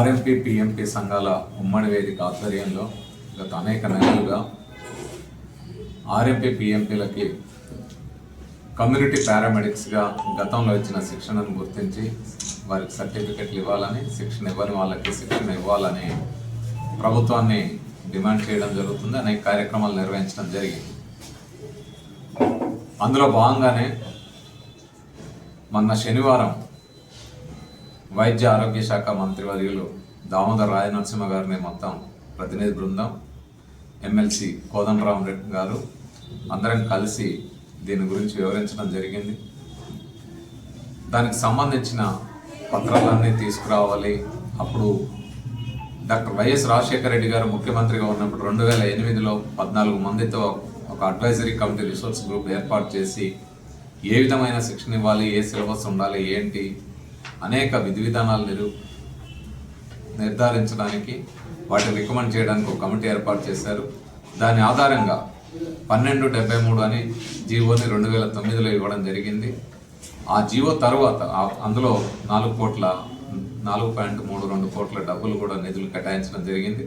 RMP PMP సంఘాల ఉమ్మడి వేదిక ఆధ్వర్యంలో గత అనేక నెలలుగా ఆర్ఎంపీ పిఎంపీలకి కమ్యూనిటీ పారామెడిక్స్గా గతంలో ఇచ్చిన శిక్షణను గుర్తించి వారికి సర్టిఫికెట్లు ఇవ్వాలని శిక్షణ ఇవ్వని వాళ్ళకి శిక్షణ ఇవ్వాలని ప్రభుత్వాన్ని డిమాండ్ చేయడం జరుగుతుంది. అనేక కార్యక్రమాలు నిర్వహించడం జరిగింది. అందులో భాగంగానే మొన్న శనివారం వైద్య ఆరోగ్య శాఖ మంత్రివర్యులు దామోదర్ రాజనరసింహ గారిని మొత్తం ప్రతినిధి బృందం ఎమ్మెల్సీ కోదండరామ్ రెడ్డి గారు అందరం కలిసి దీని గురించి వివరించడం జరిగింది. దానికి సంబంధించిన పత్రాలన్నీ తీసుకురావాలి. అప్పుడు డాక్టర్ వైఎస్ రాజశేఖర రెడ్డి గారు ముఖ్యమంత్రిగా ఉన్నప్పుడు రెండు వేల ఎనిమిదిలో పద్నాలుగు మందితో ఒక అడ్వైజరీ కమిటీ రిసోర్స్ గ్రూప్ ఏర్పాటు చేసి ఏ విధమైన శిక్షణ ఇవ్వాలి ఏ సిలబస్ ఉండాలి ఏంటి అనేక విధి విధానాలు నిరు నిర్ధారించడానికి వాటిని రికమెండ్ చేయడానికి ఒక కమిటీ ఏర్పాటు చేశారు. దాని ఆధారంగా పన్నెండు డెబ్బై మూడు అని జీవోని రెండు వేల తొమ్మిదిలో ఇవ్వడం జరిగింది. ఆ జీవో తర్వాత అందులో నాలుగు కోట్ల నాలుగు పాయింట్ మూడు రెండు కోట్ల డబ్బులు కూడా నిధులు కేటాయించడం జరిగింది.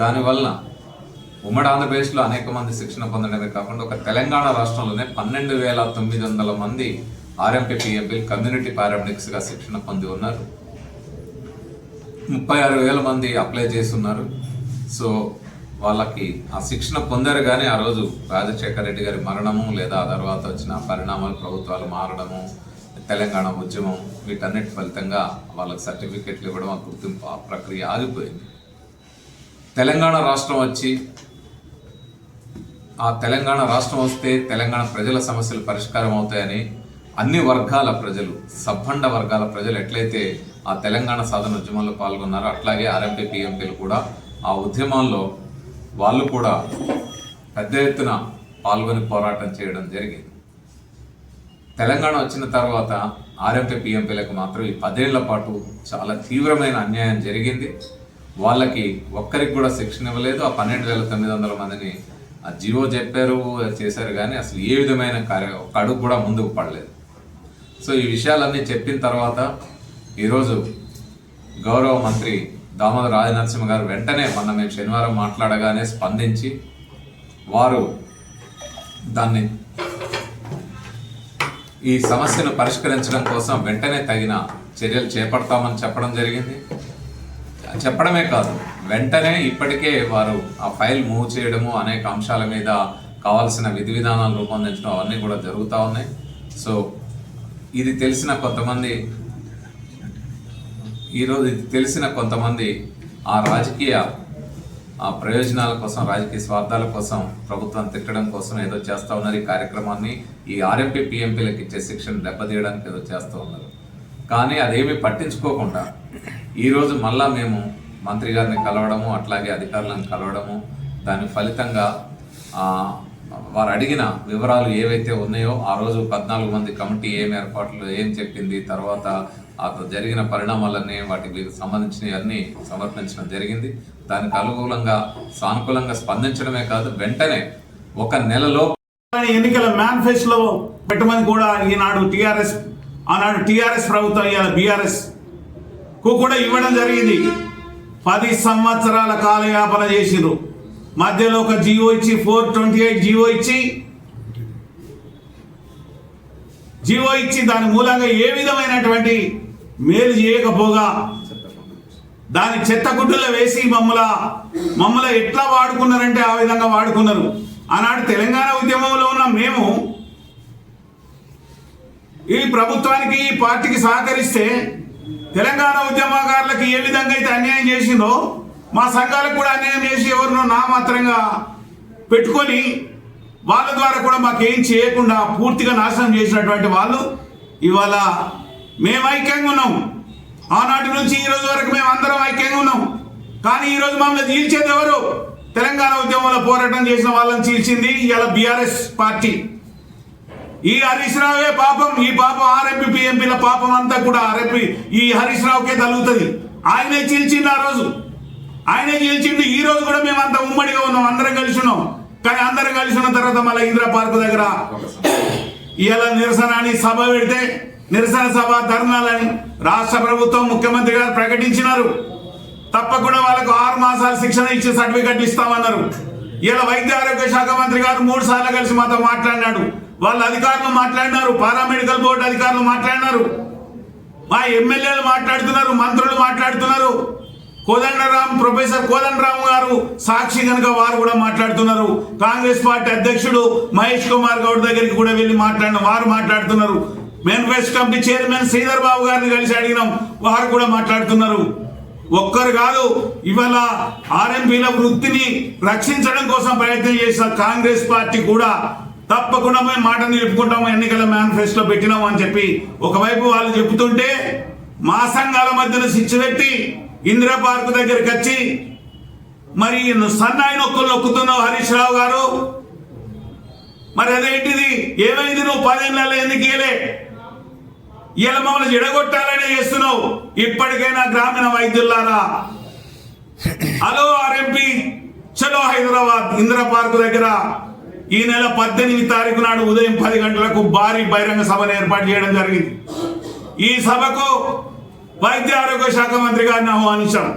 దానివల్ల ఉమ్మడి ఆంధ్రప్రదేశ్లో అనేక మంది శిక్షణ పొందడమే కాకుండా ఒక తెలంగాణ రాష్ట్రంలోనే పన్నెండు వేల తొమ్మిది వందల మంది ఆర్ఎంపీ పిఎంపీ కమ్యూనిటీ పారామెడిక్స్గా శిక్షణ పొంది ఉన్నారు. ముప్పై ఆరు వేల మంది అప్లై చేస్తున్నారు. సో వాళ్ళకి ఆ శిక్షణ పొందారు కానీ ఆ రోజు రాజశేఖర రెడ్డి గారి మరణము లేదా ఆ తర్వాత వచ్చిన పరిణామాలు ప్రభుత్వాలు మారడము తెలంగాణ ఉద్యమం వీటన్నిటి ఫలితంగా వాళ్ళకి సర్టిఫికెట్లు ఇవ్వడం ఆ గుర్తింపు ఆ ప్రక్రియ ఆగిపోయింది. తెలంగాణ రాష్ట్రం వచ్చి ఆ తెలంగాణ రాష్ట్రం వస్తే తెలంగాణ ప్రజల సమస్యలు పరిష్కారం అవుతాయని అన్ని వర్గాల ప్రజలు సబ్బండ వర్గాల ప్రజలు ఎట్లయితే ఆ తెలంగాణ సాధన ఉద్యమంలో పాల్గొన్నారో అట్లాగే ఆర్ఎంపీ పిఎంపీలు కూడా ఆ ఉద్యమంలో వాళ్ళు కూడా పెద్ద ఎత్తున పాల్గొని పోరాటం చేయడం జరిగింది. తెలంగాణ వచ్చిన తర్వాత ఆర్ఎంపీ పిఎంపీలకు మాత్రం ఈ పదేళ్ళ పాటు చాలా తీవ్రమైన అన్యాయం జరిగింది. వాళ్ళకి ఒక్కరికి కూడా శిక్షణ ఇవ్వలేదు. ఆ పన్నెండు వేల తొమ్మిది వందల మందిని ఆ జీవో చెప్పారు చేశారు కానీ అసలు ఏ విధమైన కార్య ఒక అడుగు కూడా ముందుకు పడలేదు. సో ఈ విషయాలన్నీ చెప్పిన తర్వాత ఈరోజు గౌరవ మంత్రి దామోదర రాజనరసింహ గారు వెంటనే మొన్న మేము శనివారం మాట్లాడగానే స్పందించి వారు దాన్ని ఈ సమస్యను పరిష్కరించడం కోసం వెంటనే తగిన చర్యలు చేపడతామని చెప్పడం జరిగింది. చెప్పడమే కాదు వెంటనే ఇప్పటికే వారు ఆ ఫైల్ మూవ్ చేయడము అనేక అంశాల మీద కావాల్సిన విధి విధానాలు రూపొందించడం అవన్నీ కూడా జరుగుతూ ఉన్నాయి. సో ఇది తెలిసిన కొంతమంది ఈరోజు ఇది తెలిసిన కొంతమంది ఆ రాజకీయ ఆ ప్రయోజనాల కోసం రాజకీయ స్వార్థాల కోసం ప్రభుత్వం తిట్టడం కోసం ఏదో చేస్తూ ఉన్నారు ఈ కార్యక్రమాన్ని. ఈ ఆర్ఎంపీ పిఎంపీలకు ఇచ్చే శిక్షణ దెబ్బతీయడానికి ఏదో చేస్తూ ఉన్నారు. కానీ అదేమీ పట్టించుకోకుండా ఈరోజు మళ్ళా మేము మంత్రి గారిని కలవడము అట్లాగే అధికారులను కలవడము దాని ఫలితంగా వారు అడిగిన వివరాలు ఏవైతే ఉన్నాయో ఆ రోజు పద్నాలుగు మంది కమిటీ ఏం ఏర్పాట్లు ఏం చెప్పింది తర్వాత ఆ జరిగిన పరిణామాలన్నీ వాటికి సంబంధించినవన్నీ సమర్పించడం జరిగింది. దానికి అనుకూలంగా సానుకూలంగా స్పందించడమే కాదు వెంటనే ఒక నెలలో ఎన్నికల మేనిఫెస్టోలో పెట్టమని కూడా ఈనాడు టీఆర్ఎస్ ఆనాడు టీఆర్ఎస్ ప్రభుత్వం ఇవాళ బీఆర్ఎస్కు కూడా ఇవ్వడం జరిగింది. పది సంవత్సరాల కాలయాపన చేసిరు మధ్యలో ఒక జియో ఇచ్చి ఫోర్ ట్వంటీ ఎయిట్ జియో ఇచ్చి. జియో ఇచ్చి దాని మూలంగా ఏ విధమైనటువంటి మేలు చేయకపోగా దాని చెత్త గుడ్డులో వేసి మమ్మల మమ్మల ఎట్లా వాడుకున్నారంటే ఆ విధంగా వాడుకున్నారు. ఆనాడు తెలంగాణ ఉద్యమంలో ఉన్న మేము ఈ ప్రభుత్వానికి ఈ పార్టీకి సహకరిస్తే తెలంగాణ ఉద్యమకారులకు ఏ విధంగా అయితే అన్యాయం చేసిందో మా సంఘాలకు కూడా అన్యాయం చేసి ఎవరినో నామాత్రంగా పెట్టుకొని వాళ్ళ ద్వారా కూడా మాకేం చేయకుండా పూర్తిగా నాశనం చేసినటువంటి వాళ్ళు ఇవాళ మేము ఐక్యంగా ఉన్నాం. ఆనాటి నుంచి ఈ రోజు వరకు మేము అందరం ఐక్యంగా ఉన్నాం. కానీ ఈ రోజు మమ్మల్ని చీల్చేది ఎవరు? తెలంగాణ ఉద్యమంలో పోరాటం చేసిన వాళ్ళని చీల్చింది ఇలా బీఆర్ఎస్ పార్టీ. ఈ హరీష్ రావే పాపం ఈ పాపం ఆర్ఎంపీ పిఎంపీల పాపం అంతా కూడా ఆర్ఎంపీ ఈ హరీష్ రావుకే తగులుతుంది. ఆయనే చీల్చింది ఆ రోజు. ఆయనే గెలిచిండు. ఈ రోజు కూడా మేము అంత ఉమ్మడిగా ఉన్నాం. అందరం కలిసి ఉన్నాం కానీ అందరం కలిసి ఉన్న తర్వాత మళ్ళీ ఇందిరా పార్క్ దగ్గర ఇలా నిరసన అని సభ పెడితే నిరసన సభ ధర్నాలని రాష్ట్ర ప్రభుత్వం ముఖ్యమంత్రి గారు ప్రకటించినారు. తప్పకుండా వాళ్ళకు ఆరు మాసాల శిక్షణ ఇచ్చి సర్టిఫికెట్ ఇస్తామన్నారు. ఇలా వైద్య ఆరోగ్య శాఖ మంత్రి గారు మూడు సార్లు కలిసి మాతో మాట్లాడినాడు. వాళ్ళ అధికారులు మాట్లాడినారు. పారామెడికల్ బోర్డు అధికారులు మాట్లాడినారు. మా ఎమ్మెల్యేలు మాట్లాడుతున్నారు. మంత్రులు మాట్లాడుతున్నారు. కోదండరామ్ ప్రొఫెసర్ కోదండరామ్ గారు సాక్షి కనుక వారు కూడా మాట్లాడుతున్నారు. కాంగ్రెస్ పార్టీ అధ్యక్షుడు మహేష్ కుమార్ గౌడ్ దగ్గరికి కూడా వెళ్ళి మాట్లాడిన వారు మాట్లాడుతున్నారు. Manifesto committee chairman Sridhar Babu గారిని కలిసి అడిగినాం. వారు కూడా మాట్లాడుతున్నారు. ఒక్కరు కాదు ఇవాళ ఆర్ఎంపీల వృత్తిని రక్షించడం కోసం ప్రయత్నం చేసిన కాంగ్రెస్ పార్టీ కూడా తప్పకుండా మేము మాట నిలుపుకుంటాము ఎన్నికల మేనిఫెస్టో పెట్టినాము అని చెప్పి ఒకవైపు వాళ్ళు చెబుతుంటే మా సంఘాల మధ్యన శిక్ష పెట్టి ఇందిరా పార్క్ దగ్గరికి వచ్చి మరి సన్నాయి నొక్కులు నొక్కుతున్నావు హరీష్ రావు గారు? మరి అదేంటిది? ఏమైంది నువ్వు పదేళ్ళలో ఎందుకు ఇయలే ఇలా మమ్మల్ని జడగొట్టాలనే చేస్తున్నావు. ఇప్పటికైనా గ్రామీణ వైద్యులారా? హలో ఆర్ఎంపీ చలో హైదరాబాద్ ఇందిరా పార్క్ దగ్గర ఈ నెల పద్దెనిమిది తారీఖు నాడు ఉదయం పది గంటలకు భారీ బహిరంగ సభను ఏర్పాటు చేయడం జరిగింది. ఈ సభకు వైద్య ఆరోగ్య శాఖ మంత్రి గారిని ఆహ్వానించాం.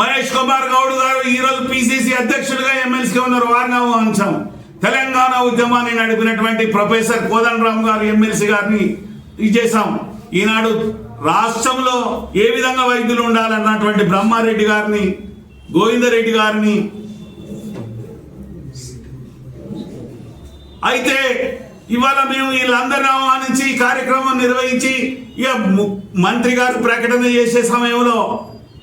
మహేష్ కుమార్ గౌడ్ గారు ఈ రోజు పిసిసి అధ్యక్షుడిగా ఎమ్మెల్సీగా ఉన్నారు వారిని ఆహ్వానించాం. తెలంగాణ ఉద్యమాన్ని నడిపినటువంటి ప్రొఫెసర్ కోదండరామ్ గారు ఎమ్మెల్సీ గారిని ఇచ్చేసాం ఈనాడు రాష్ట్రంలో ఏ విధంగా వైద్యులు ఉండాలన్నటువంటి బ్రహ్మారెడ్డి గారిని గోవిందరెడ్డి గారిని. అయితే ఇవాళ మేము వీళ్ళందరిని ఆహ్వానించి ఈ కార్యక్రమం నిర్వహించి ఇక మంత్రి గారు ప్రకటన చేసే సమయంలో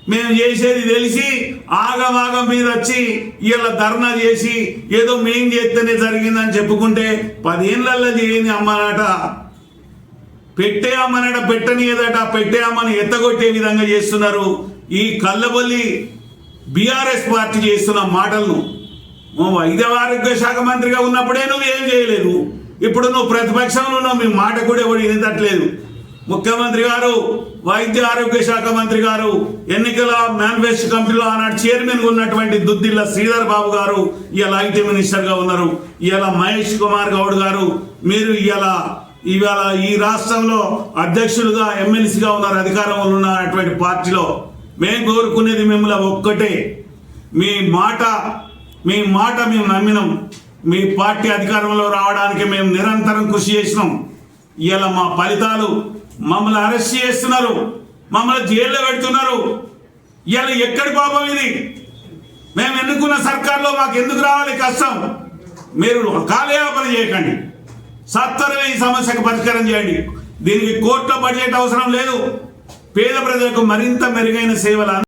మేము చేసేది తెలిసి ఆగమాగం మీద వచ్చి వీళ్ళ ధర్నా చేసి ఏదో మేం చేస్తేనే జరిగిందని చెప్పుకుంటే పదేళ్ళల్లో చేయని అమ్మనాట. పెట్టే అమ్మనట పెట్టనియదట పెట్టే అమ్మని ఎత్తగొట్టే విధంగా చేస్తున్నారు. ఈ కళ్ళబొల్లి బీఆర్ఎస్ పార్టీ చేస్తున్న మాటలను. వైద్య ఆరోగ్య శాఖ మంత్రిగా ఉన్నప్పుడే నువ్వు ఏం చేయలేదు. ఇప్పుడు నువ్వు ప్రతిపక్షంలో ఉన్నావు మీ మాట కూడా ఎవరు వినట్లేదు ముఖ్యమంత్రి గారు వైద్య ఆరోగ్య శాఖ మంత్రి గారు ఎన్నికల మేనిఫెస్టో కమిటీలో ఆనాడు చైర్మన్ ఉన్నటువంటి దుద్దిల్ల శ్రీధర్ బాబు గారు ఇలా ఐటీ మినిస్టర్గా ఉన్నారు. ఇలా మహేష్ కుమార్ గౌడ్ గారు మీరు ఇలా ఇవాళ ఈ రాష్ట్రంలో అధ్యక్షులుగా ఎమ్మెల్సీగా ఉన్నారు అధికారంలో ఉన్నటువంటి పార్టీలో. మేము కోరుకునేది మిమ్మల్ని ఒక్కటే. మీ మాట మీ మాట మేము నమ్మినాం. మీ పార్టీ అధికారంలో రావడానికి మేము నిరంతరం కృషి చేసినాం. ఇలా మా ఫలితాలు మమ్మల్ని అరెస్ట్ చేస్తున్నారు. మమ్మల్ని జైల్లో పెడుతున్నారు. ఇలా ఎక్కడి పాపం ఇది? మేము ఎన్నుకున్న సర్కార్లో మాకు ఎందుకు రావాలి కష్టం? మీరు కాలయాపన చేయకండి. సత్వరమే ఈ సమస్యకు పరిష్కారం చేయండి. దీనికి కోర్టులో బడ్జెట్ అవసరం లేదు. పేద ప్రజలకు మరింత మెరుగైన సేవలు